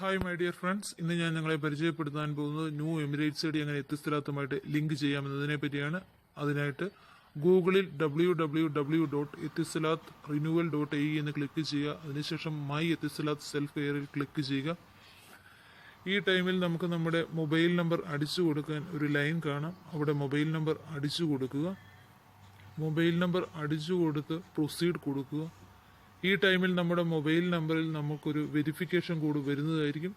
Hi my dear friends ഇന്ന് ഞാൻ നിങ്ങളെ പരിചയപ്പെടുത്താൻ പോകുന്നത് ന്യൂ എമിറേറ്റ്സ് ഐ ഡി എങ്ങനെ ലിങ്ക് ചെയ്യാമെന്നതിനെ പറ്റിയാണ്. അതിനായിട്ട് ഗൂഗിളിൽ W W W dot Etisalat renewal dot A എന്ന് ക്ലിക്ക് ചെയ്യുക. അതിനുശേഷം മൈ എത്തിസ്ലാത്ത് സെൽഫ് കെയറിൽ ക്ലിക്ക് ചെയ്യുക. ഈ ടൈമിൽ നമുക്ക് നമ്മുടെ മൊബൈൽ നമ്പർ അടിച്ചു കൊടുക്കാൻ ഒരു ലൈൻ കാണാം. അവിടെ മൊബൈൽ നമ്പർ അടിച്ചു കൊടുക്കുക. മൊബൈൽ നമ്പർ അടിച്ചു കൊടുത്ത് പ്രൊസീഡ് കൊടുക്കുക. ഈ ടൈമിൽ നമ്മുടെ മൊബൈൽ നമ്പറിൽ നമുക്കൊരു വെരിഫിക്കേഷൻ കോഡ് വരുന്നതായിരിക്കും.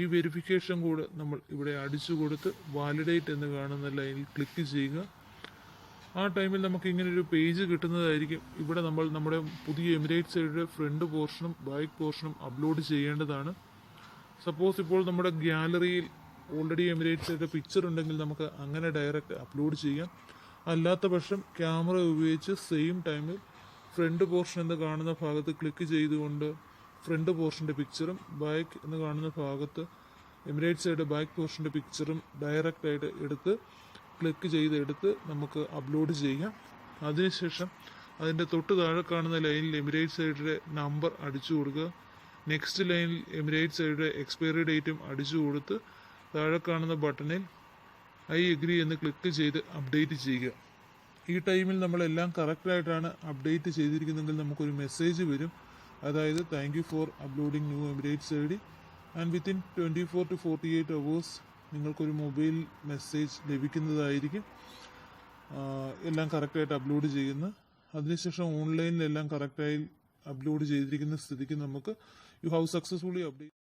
ഈ വെരിഫിക്കേഷൻ കോഡ് നമ്മൾ ഇവിടെ അടിച്ചു കൊടുത്ത് വാലിഡേറ്റ് എന്ന് കാണുന്ന ലൈനിൽ ക്ലിക്ക് ചെയ്യുക. ആ ടൈമിൽ നമുക്ക് ഇങ്ങനെ ഒരു പേജ് കിട്ടുന്നതായിരിക്കും. ഇവിടെ നമ്മൾ നമ്മുടെ പുതിയ എമിറേറ്റ്സ് സൈഡിലെ ഫ്രണ്ട് പോർഷനും ബാക്ക് പോർഷനും അപ്ലോഡ് ചെയ്യേണ്ടതാണ്. സപ്പോസ് ഇപ്പോൾ നമ്മുടെ ഗ്യാലറിയിൽ ഓൾറെഡി എമിറേറ്റ്സ് എമിറേറ്റ്സിന്റെ പിക്ചർ ഉണ്ടെങ്കിൽ നമുക്ക് അങ്ങനെ ഡയറക്റ്റ് അപ്ലോഡ് ചെയ്യാം. അല്ലാത്ത പക്ഷം ക്യാമറ ഉപയോഗിച്ച് സെയിം ടൈമിൽ ഫ്രണ്ട് പോർഷൻ എന്ന് കാണുന്ന ഭാഗത്ത് ക്ലിക്ക് ചെയ്തുകൊണ്ട് ഫ്രണ്ട് പോർഷന്റെ പിക്ചറും ബാക്ക് എന്ന് കാണുന്ന ഭാഗത്ത് എമിറേറ്റ് സൈഡ് ബാക്ക് പോർഷന്റെ പിക്ചറും ഡയറക്റ്റായിട്ട് എടുത്ത് ക്ലിക്ക് ചെയ്തെടുത്ത് നമുക്ക് അപ്ലോഡ് ചെയ്യാം. അതിനുശേഷം അതിന്റെ തൊട്ട് താഴെ കാണുന്ന ലൈനിൽ എമിറേറ്റ് സൈഡിലെ നമ്പർ അടിച്ചു കൊടുക്കുക. നെക്സ്റ്റ് ലൈനിൽ എമിറേറ്റ് സൈഡിലെ എക്സ്പയറി ഡേറ്റും അടിച്ചു കൊടുത്ത് താഴെ കാണുന്ന ബട്ടണിൽ ഐ എഗ്രി എന്ന് ക്ലിക്ക് ചെയ്ത് അപ്ഡേറ്റ് ചെയ്യുക. ഈ ടൈമിൽ നമ്മളെല്ലാം കറക്റ്റായിട്ടാണ് അപ്ഡേറ്റ് ചെയ്തിരിക്കുന്നതെങ്കിൽ നമുക്കൊരു മെസ്സേജ് വരും. അതായത് thank you for uploading new Emirates I D and within twenty four to forty eight hours നിങ്ങൾക്കൊരു മൊബൈൽ മെസ്സേജ് ലഭിക്കുന്നതായിരിക്കും. എല്ലാം കറക്റ്റായിട്ട് അപ്ലോഡ് ചെയ്യുന്ന. അതിനുശേഷം ഓൺലൈനിലെല്ലാം കറക്റ്റായി അപ്ലോഡ് ചെയ്തിരിക്കുന്ന സ്ഥിതിക്ക് നമുക്ക് യു ഹാവ് സക്സസ്ഫുള്ളി അപ്ഡേറ്റ്